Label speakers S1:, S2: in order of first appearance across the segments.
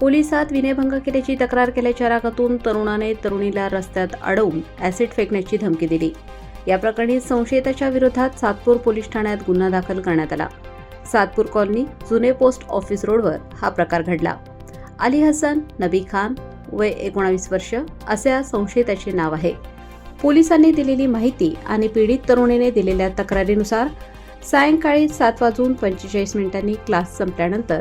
S1: पोलिसात विनयभंग केल्याची तक्रार केल्याच्या रागातून तरुणाने तरुणीला रस्त्यात अडवून ॲसिड फेकण्याची धमकी दिली. या प्रकरणी संशयिताच्या विरोधात सातपूर पोलीस ठाण्यात गुन्हा दाखल करण्यात आला. सातपूर कॉलनी जुने पोस्ट ऑफिस रोडवर हा प्रकार घडला. अली हसन नबी खान वय एकोणावीस वर्ष असे या संशयिताचे नाव आहे. पोलिसांनी दिलेली माहिती आणि पीडित तरुणीने दिलेल्या तक्रारीनुसार सायंकाळी सात वाजून पंचेचाळीस मिनिटांनी क्लास संपल्यानंतर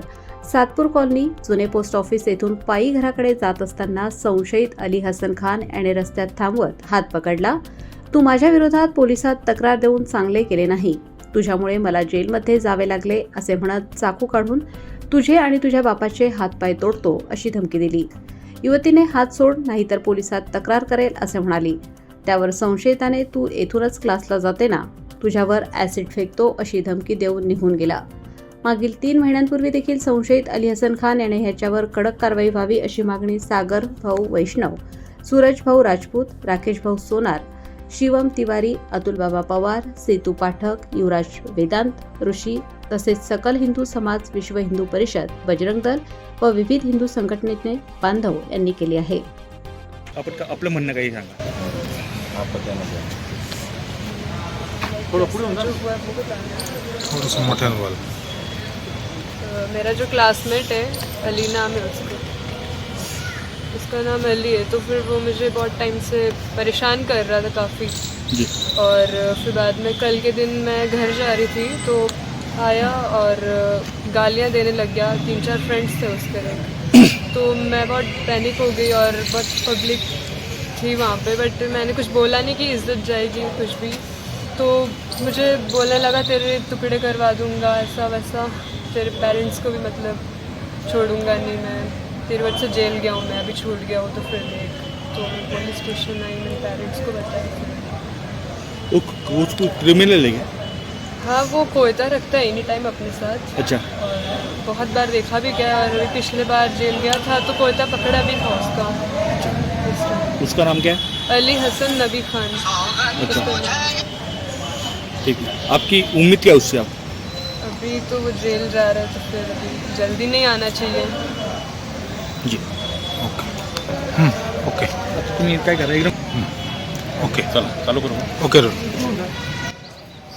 S1: सातपूर कॉलनी जुने पोस्ट ऑफिस येथून पायी घराकडे जात असताना संशयित अली हसन खान याने रस्त्यात थांबवत हात पकडला. तू माझ्या विरोधात पोलिसात तक्रार देऊन चांगले केले नाही. तुझ्यामुळे मला जेलमध्ये जावे लागले असे म्हणत चाकू काढून तुझे आणि तुझ्या बापाचे हातपाय तोडतो अशी धमकी दिली. युवतीने हात सोड नाहीतर पोलिसात तक्रार करेल असे म्हणाली. त्यावर संशयिताने तू येथूनच क्लासला जाते ना. तुझ्यावर ॲसिड फेकतो अशी धमकी देऊन निघून गेला. मागील तीन महिन्यांपूर्वी देखील संशयित अली हसन खान याने ह्याच्यावर कडक कारवाई व्हावी अशी मागणी सागर भाऊ वैष्णव सूरज भाऊ राजपूत राकेश भाऊ सोनार शिवम तिवारी अतुलबाबा पवार सेतू पाठक युवराज वेदांत ऋषी तसेच सकल हिंदू समाज विश्व हिंदू परिषद बजरंग दल व विविध हिंदू संघटनेचे बांधव यांनी केली आहे.
S2: आपण का- आपलं म्हणणं काही सांगा.
S3: मेरा जो क्लासमेट है अली नाम है उसका। उसका नाम अली है तो फिर वो मुझे बहुत टाइम से परेशान कर रहा था काफ़ी। और फिर बाद में कल के दिन मैं घर जा रही थी तो आया और गालियाँ देने लग गया। तीन चार फ्रेंड्स थे उसके रहे तो मैं बहुत पैनिक हो गई और बहुत पब्लिक थी वहाँ पे बट मैंने कुछ बोला नहीं कि इज़्ज़त जाएगी कुछ भी। तो मुझे बोलने लगा तेरे टुकड़े करवा दूँगा ऐसा वैसा तेरे पेरेंट्स को भी मतलब छोड़ूँगा नहीं मैं। तेरे वजह से जेल गया हूँ मैं अभी छूट गया हूँ तो फिर देख। तो मैं पुलिस स्टेशन आई मैंने पेरेंट्स को बताया।
S2: वो उसको क्रिमिनल है
S3: हाँ वो कोयता रखता है एनी टाइम अपने साथ।
S2: अच्छा।
S3: और बहुत बार देखा भी गया और अभी पिछले बार जेल गया था तो कोयता पकड़ा भी था उसका। इस
S2: उसका नाम क्या है?
S3: अली हसन नबी खान।
S2: अच्छा।
S3: उसका।
S2: ठीक है। आपकी उम्मीद क्या उससे आप?
S3: अभी तो वो जेल जा रहा है तो फिर अभी जल्दी नहीं आना चाहिए।
S2: जी।
S4: ओके। हं, ओके।
S2: तुम्ही काय करा एकदम?
S4: ओके।
S5: चला चालू करू.
S4: ओके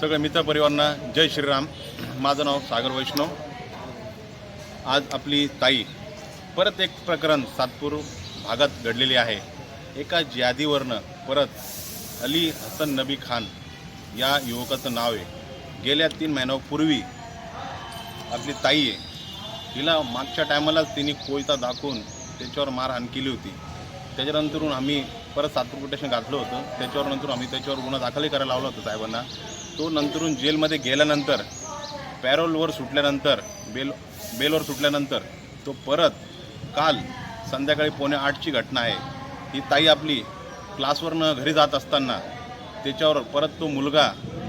S5: सगळ्या मित्र परिवारांना जय श्रीराम. माझं नाव सागर वैष्णव. आज आपली ताई परत एक प्रकरण सातपूर भागात घडलेले आहे. एका यादीवरनं परत अली हसन नबी खान या युवकाचं नाव आहे. गेल्या तीन महिन्यापूर्वी आपली ताई आहे. तिला मागच्या टायमालाच तिने कोयता दाखवून त्याच्यावर मारहाण केली होती. त्याच्यानंतरून आम्ही परत सातपूर पोलीस घातलं होतं. त्याच्यावर नंतर आम्ही त्याच्यावर गुन्हा दाखलही करायला लावला होता साहेबांना. तो नंतरून जेलमध्ये गेल्यानंतर पॅरोलवर सुटल्यानंतर बेल बेलवर सुटल्यानंतर तो परत काल संध्याकाळी पोणे आठची घटना आहे. ही ताई आपली क्लासवरनं घरी जात असताना त्याच्यावर परत तो मुलगा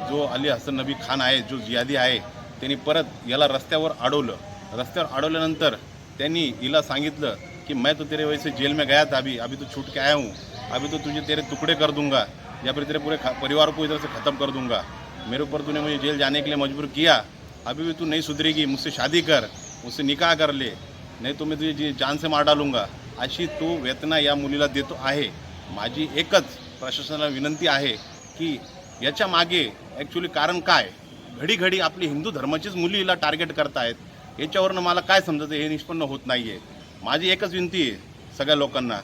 S5: जो अली हसन नबी खान आहे जो जियादी आहे त्यांनी परत याला रस्त्यावर अडवलं. रस्त्यावर अडवल्यानंतर त्यांनी हिला सांगितलं कि मैं तो तेरे वजह से जेल में गया था अभी. अभी तो छूट के आया हूँ. अभी तो तुझे तेरे टुकड़े कर दूंगा. या फिर तेरे पूरे ख- परिवार को इधर से ख़त्म कर दूंगा. मेरे ऊपर तूने मुझे जेल जाने के लिए मजबूर किया. अभी भी तू नहीं सुधरेगी. मुझसे शादी कर. मुझसे निकाह कर ले. नाही तो मी तुझे जी जान से मार डालूंगा. अशी तो वेतना या मुलीला देतो आहे. माझी एकच प्रशासनाला विनंती आहे की याच्या मागे ॲक्च्युली कारण काय? घडी घडी आपली हिंदू धर्माचीच मुली हिला टार्गेट करतायत. याच्यावरनं मला काय समजतं हे निष्पन्न होत नाही आहे माझी एकच विनंती आहे सगळ्या लोकांना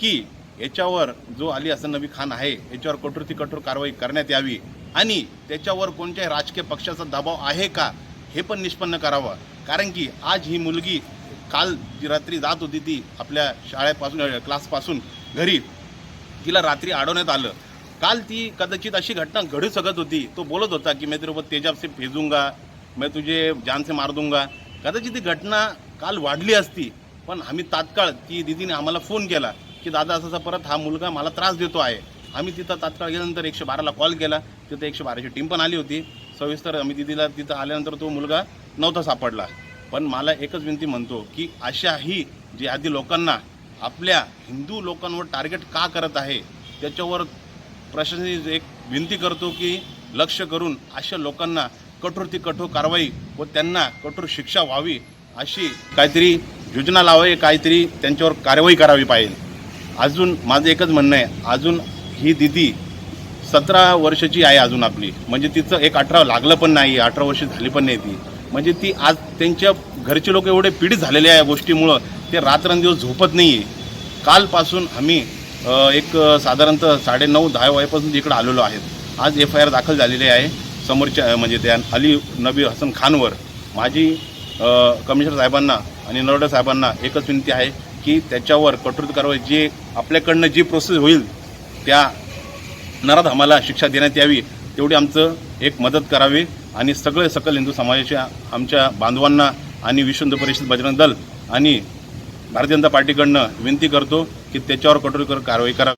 S5: की याच्यावर जो अली हसन नबी खान आहे याच्यावर कठोरती कठोर कारवाई करण्यात यावी आणि त्याच्यावर कोणत्याही राजकीय पक्षाचा दबाव आहे का हे पण निष्पन्न करावं. कारण की आज ही मुलगी काल जी रात्री जात होती ती आपल्या शाळेपासून क्लासपासून घरी तिला रात्री अडवण्यात आलं. काल ती कदाचित अशी घटना घडू शकत होती. तो बोलत होता की मी तेरोबत ऊपर फेजूंगा से मैं तुझे जानसे मार दूंगा. कदाचित ती घटना काल वाढली असती पण आम्ही तात्काळ ती दिदीने आम्हाला फोन केला की दादा असा असा परत हा मुलगा मला त्रास देतो आहे. आम्ही तिथं तात्काळ गेल्यानंतर एकशे बाराला कॉल केला. तिथं एकशे बाराची टीम पण आली होती. सविस्तर आम्ही दिदीला तिथं आल्यानंतर तो मुलगा नव्हता सापडला. पण मला एकच विनंती म्हणतो की अशाही जे आधी लोकांना आपल्या हिंदू लोकांवर टार्गेट का करत आहे त्याच्यावर प्रशासन एक विनंती करतो की लक्ष करून अशा लोकांना कठोर ती कठोर कारवाई व त्यांना कठोर शिक्षा व्हावी अशी काहीतरी योजना लावावी काहीतरी त्यांच्यावर कारवाई करावी पाहिजे. अजून माझं एकच म्हणणं आहे अजून ही दिदी सतरा वर्षाची आहे अजून आपली. म्हणजे तिचं एक अठरा लागलं पण नाही अठरा वर्ष झाली पण नाही ती. म्हणजे ती आज त्यांच्या घरचे लोक एवढे पीडित झालेले आहे या गोष्टीमुळं ते रात्रंदिवस झोपत नाही आहे कालपासून आम्ही एक साधारणतः साधारणतः साडेनऊ दहा वाजेपासून इकडं आलेलो आहेत. आज एफ आय आर दाखल झालेली आहे. समोरच्या म्हणजे त्या अली नबी हसन खानवर. माझी कमिशनर साहेबांना आणि नरोडे साहेबांना एकच विनंती आहे की त्याच्यावर कठोर कारवाई जे आपल्याकडनं जी प्रोसेस होईल त्या नरात आम्हाला शिक्षा देण्यात यावी तेवढी आमचं एक मदत करावी आणि सगळे सकल हिंदू समाजाच्या आमच्या बांधवांना आणि विश्व हिंदू परिषद बजरंग दल आणि भारतीय जनता पार्टीकडनं विनंती करतो की त्याच्यावर कठोर कारवाई करा.